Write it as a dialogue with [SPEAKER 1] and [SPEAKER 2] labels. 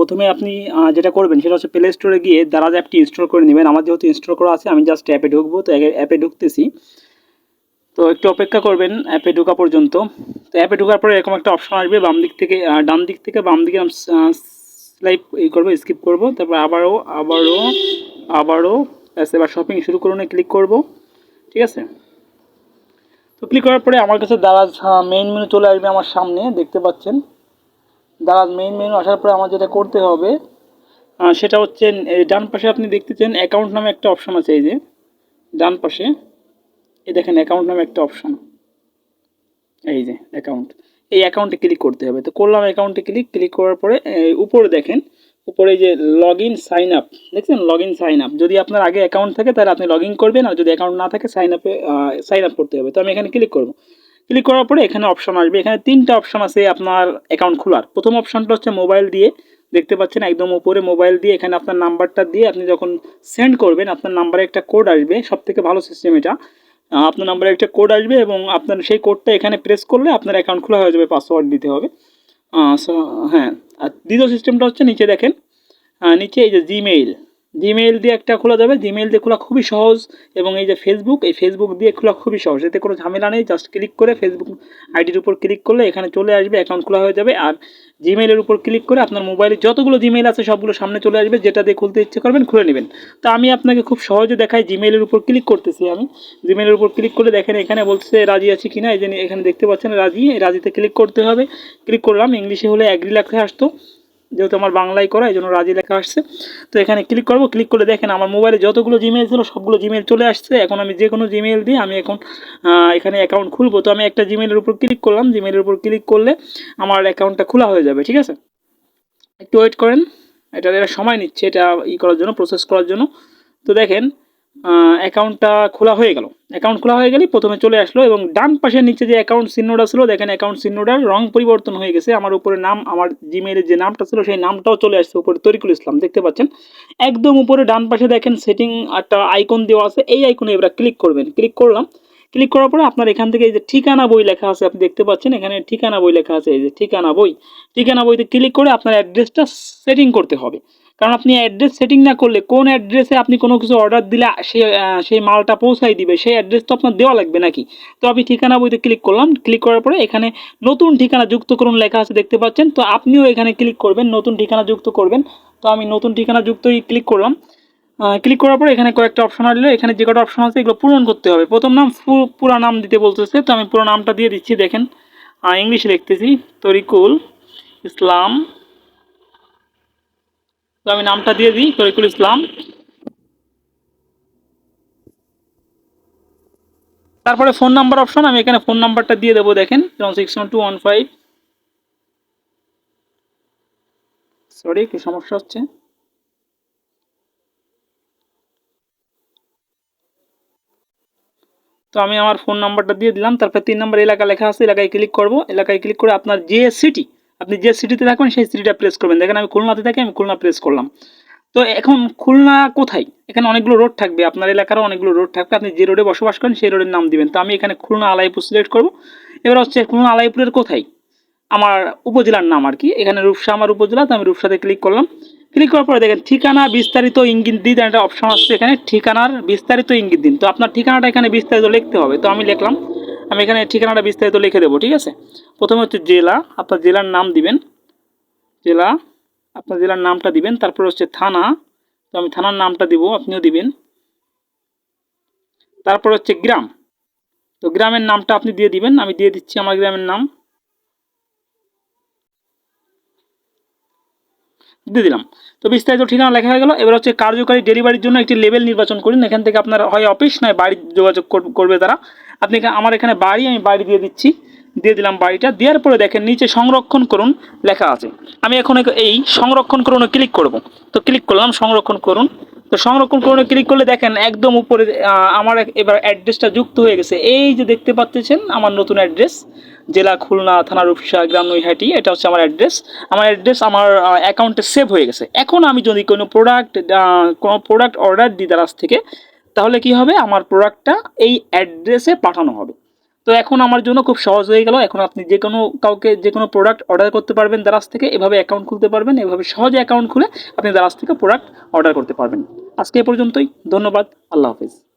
[SPEAKER 1] প্রথমে আপনি যেটা করবেন সেটা হচ্ছে প্লে স্টোরে গিয়ে দারাজ অ্যাপটি ইনস্টল করে নেবেন। আমার যেহেতু ইনস্টল করা আছে, আমি জাস্ট অ্যাপে ঢুকবো, তো অ্যাপে ঢুকতেছি। তো একটু অপেক্ষা করবেন অ্যাপে ঢোকা পর্যন্ত। তো অ্যাপে ঢোকার পরে এরকম একটা অপশন আসবে, বাম দিক থেকে ডান দিক থেকে বাম দিকে স্লাইপ এই করব স্কিপ করব, তারপর আবারও আবারও আবারও এবার শপিং শুরু করুন ক্লিক করব। ঠিক আছে? তো ক্লিক করার পরে আমার কাছে দারাজ মেইন মেনু চলে আসবে আমার সামনে, দেখতে পাচ্ছেন। দারাজ মেইন মেনু আসার পরে আমার যেটা করতে হবে সেটা হচ্ছে ডান পাশে আপনি দেখতেছেন অ্যাকাউন্ট নামে একটা অপশন আছে, এই যে, ডান পাশে, এই দেখেন অ্যাকাউন্ট নামে একটা অপশন এই যে অ্যাকাউন্ট এই অ্যাকাউন্টে ক্লিক করতে হবে। তো করলাম অ্যাকাউন্টে ক্লিক ক্লিক করার পরে উপরে দেখেন, উপরে যে লগ ইন সাইন আপ দেখছেন? লগ ইন সাইন আপ যদি আপনার আগে অ্যাকাউন্ট থাকে, তাহলে আপনি লগ ইন করবেন, আর যদি অ্যাকাউন্ট না থাকে সাইন আপে সাইন আপ করতে হবে। তো আমি এখানে ক্লিক করব। ক্লিক করার পরে এখানে অপশন আসবে। এখানে তিনটা অপশন আছে আপনার অ্যাকাউন্ট খোলার। প্রথম অপশনটা হচ্ছে মোবাইল দিয়ে। দেখতে পাচ্ছেন একদম উপরে মোবাইল দিয়ে এখানে আপনার নাম্বারটা দিয়ে আপনি যখন সেন্ড করবেন, আপনার নাম্বারে একটা কোড আসবে। সব থেকে ভালো সিস্টেম এটা। আপনার নাম্বারে একটা কোড আসবে এবং আপনার সেই কোডটা এখানে প্রেস করলে আপনার অ্যাকাউন্ট খোলা হয়ে যাবে পাসওয়ার্ড দিতে হবে। সো হ্যাঁ। আর দ্বিতীয় সিস্টেমটা হচ্ছে নিচে দেখেন। নিচে এই যে জিমেইল জিমেইল দিয়ে একটা খোলা যাবে। জিমেইল দিয়ে খোলা খুবই সহজ এবং এই যে ফেসবুক এই ফেসবুক দিয়ে খোলা খুবই সহজ। এতে কোনো ঝামেলা নেই। জাস্ট ক্লিক করে ফেসবুক আইডির উপর ক্লিক করলে এখানে চলে আসবে অ্যাকাউন্ট খোলা হয়ে যাবে। আর জিমেইলের উপর ক্লিক করে আপনার মোবাইলে যতগুলো জিমেইল আছে সবগুলো সামনে চলে আসবে। যেটা দিয়ে খুলতে ইচ্ছে করবেন খুলে নেবেন। তো আমি আপনাকে খুব সহজে দেখাই জিমেইলের উপর ক্লিক করতেছি আমি। জিমেইলের উপর ক্লিক করলে দেখেন এখানে বলছে রাজি আছি কিনা। এই যে এখানে দেখতে পাচ্ছেন রাজি। এই রাজিতে ক্লিক করতে হবে। ক্লিক করলাম। ইংলিশে হলে অ্যাগ্রি লেখা আসতো। যেহেতু আমার বাংলায় করা, এই জন্য রাজি লেখা আসছে। তো এখানে ক্লিক করব ক্লিক করলে দেখেন আমার মোবাইলে যতগুলো জিমেল ছিল, সবগুলো জিমেল চলে আসছে। এখন আমি যে কোনো জিমেল দিয়ে আমি এখন এখানে অ্যাকাউন্ট খুলবো। তো আমি একটা জিমেলের উপর ক্লিক করলাম। জিমেলের উপর ক্লিক করলে আমার অ্যাকাউন্টটা খোলা হয়ে যাবে, ঠিক আছে? একটু ওয়েট করেন। এটা এটা সময় নিচ্ছে এটা ই করার জন্য প্রসেস করার জন্য। তো দেখেন অ্যাকাউন্টটা খোলা হয়ে গেল। অ্যাকাউন্ট খোলা হয়ে গেলে প্রথমে চলে আসলো এবং ডান পাশের নিচে যে অ্যাকাউন্ট চিহ্নটা ছিল, দেখেন অ্যাকাউন্ট চিহ্নটার রং পরিবর্তন হয়ে গেছে। আমার উপরে নাম, আমার জিমেইলের যে নামটা ছিল, সেই নামটাও চলে আসছে উপরে, তরিকুল ইসলাম, দেখতে পাচ্ছেন? একদম উপরে ডান পাশে দেখেন সেটিং একটা আইকন দেওয়া আছে। এই আইকনে এবার ক্লিক করবেন। ক্লিক করলাম। ক্লিক করার পরে আপনার এখান থেকে এই যে ঠিকানা বই লেখা আছে, আপনি দেখতে পাচ্ছেন, এখানে ঠিকানা বই লেখা আছে, এই যে ঠিকানা বই। ঠিকানা বইতে ক্লিক করে আপনার অ্যাড্রেসটা সেটিং করতে হবে। কারণ আপনি অ্যাড্রেস সেটিং না করলে কোন অ্যাড্রেসে আপনি কোনো কিছু অর্ডার দিলে সেই সেই মালটা পৌঁছাই দিবে, সেই অ্যাড্রেস তো আপনার দেওয়া লাগবে নাকি? তো আমি ঠিকানা বইতে ক্লিক করলাম ক্লিক করার পরে এখানে নতুন ঠিকানা যুক্ত করুন লেখা আছে দেখতে পাচ্ছেন, তো আপনিও এখানে ক্লিক করবেন, নতুন ঠিকানা যুক্ত করবেন। তো আমি নতুন ঠিকানা যুক্তই ক্লিক করলাম। ক্লিক করার পরে এখানে কয়েকটা অপশন আসলে, এখানে যে কটা অপশন আছে এগুলো পূরণ করতে হবে। প্রথম নাম পুরো নাম দিতে বলতেছে, তো আমি পুরো নামটা দিয়ে দিচ্ছি, দেখেন। ইংলিশে লিখতেছি, তরিকুল ইসলাম তো আমি নামটা দিয়ে দিই তরিকুল ইসলাম। তারপরে ফোন নাম্বার অপশন আমি এখানে ফোন নাম্বারটা দিয়ে দেবো, দেখেন যেমন six one two one five sorry একটু সমস্যা হচ্ছে। তো আমি আমার ফোন নাম্বারটা দিয়ে দিলাম, তারপর তিন নম্বর এলাকা লেখা আছে, এলাকায় ক্লিক করব। এলাকায় ক্লিক করে আপনার যে সিটি আপনি যে সিটিতে থাকবেন সেই সিটিটা প্রেস করবেন। দেখেন আমি খুলনাতে থাকি, আমি খুলনা প্রেস করলাম। তো এখন খুলনা কোথায়? এখানে অনেকগুলো রোড থাকবে। আপনার এলাকারও অনেকগুলো রোড থাকবে। আপনি যে রোডে বসবাস করেন, সেই রোডের নাম দিবেন। তো আমি এখানে খুলনা আলাইপুর সিলেক্ট করব। এবার হচ্ছে খুলনা আলাইপুরের কোথায়? আমার উপজেলার নাম আর কি। এখানে রূপসা আমার উপজেলা, তো আমি রূপসাতে ক্লিক করলাম। ক্লিক করার পরে দেখেন, ঠিকানা, বিস্তারিত ইঙ্গিত দিন। একটা অপশন আসছে এখানে, ঠিকানার বিস্তারিত ইঙ্গিত দিন। তো আপনার ঠিকানাটা এখানে বিস্তারিত লিখতে হবে। তো আমি লিখলাম আমি এখানে ঠিকানাটা বিস্তারিত লিখে দেবো, ঠিক আছে? প্রথমে হচ্ছে জেলা, আপনার জেলার নাম দিবেন। জেলা, আপনার জেলার নামটা দিবেন, তারপর হচ্ছে থানা, তো আমি থানার নামটা দিব, আপনিও দিবেন। তারপর হচ্ছে গ্রাম। তো গ্রামের নামটা আপনি দিয়ে দিবেন, আমি দিয়ে দিচ্ছি আমার গ্রামের নাম। দিয়ে দিলাম। তো বিস্তারিত ঠিকানা লেখা হয়ে গেল। এবার হচ্ছে কার্যকারী ডেলিভারির জন্য একটি লেভেল নির্বাচন করুন। এখান থেকে আপনার হয় অফিস, নয় বাড়ি যোগাযোগ কর- করবে তারা। আপনি আমার এখানে বাড়ি, আমি বাড়ি দিয়ে দিচ্ছি। দিয়ে দিলাম বাড়িটা। দেওয়ার পরে দেখেন নিচে সংরক্ষণ করুন লেখা আছে। আমি এখন এই সংরক্ষণ করুন, ক্লিক করব। তো ক্লিক করলাম, সংরক্ষণ করুন। তো সংরক্ষণ করে ক্লিক করলে দেখেন একদম উপরে আমার এবার অ্যাড্রেসটা যুক্ত হয়ে গেছে। এই যে দেখতে পাচ্ছেন আমার নতুন অ্যাড্রেস জেলা খুলনা থানা রূপসা গ্রাম নৈহাটি, এটা হচ্ছে আমার অ্যাড্রেস আমার অ্যাড্রেস আমার অ্যাকাউন্টে সেভ হয়ে গেছে। এখন আমি যদি কোনো প্রোডাক্ট কোনো প্রোডাক্ট অর্ডার দিই দারাজ থেকে, তাহলে কি হবে? আমার প্রোডাক্টটা এই অ্যাড্রেসে পাঠানো হবে। তো এখন আমার জন্য খুব সহজ হয়ে গেল। এখন আপনি যে কোনো কাউকে যে কোনো প্রোডাক্ট অর্ডার করতে পারবেন দারাজ থেকে। এভাবে অ্যাকাউন্ট খুলতে পারবেন, এভাবে সহজে অ্যাকাউন্ট খুলে আপনি দারাজ থেকে প্রোডাক্ট অর্ডার করতে পারবেন। আজকে এ পর্যন্তই। ধন্যবাদ। আল্লাহ হাফিজ।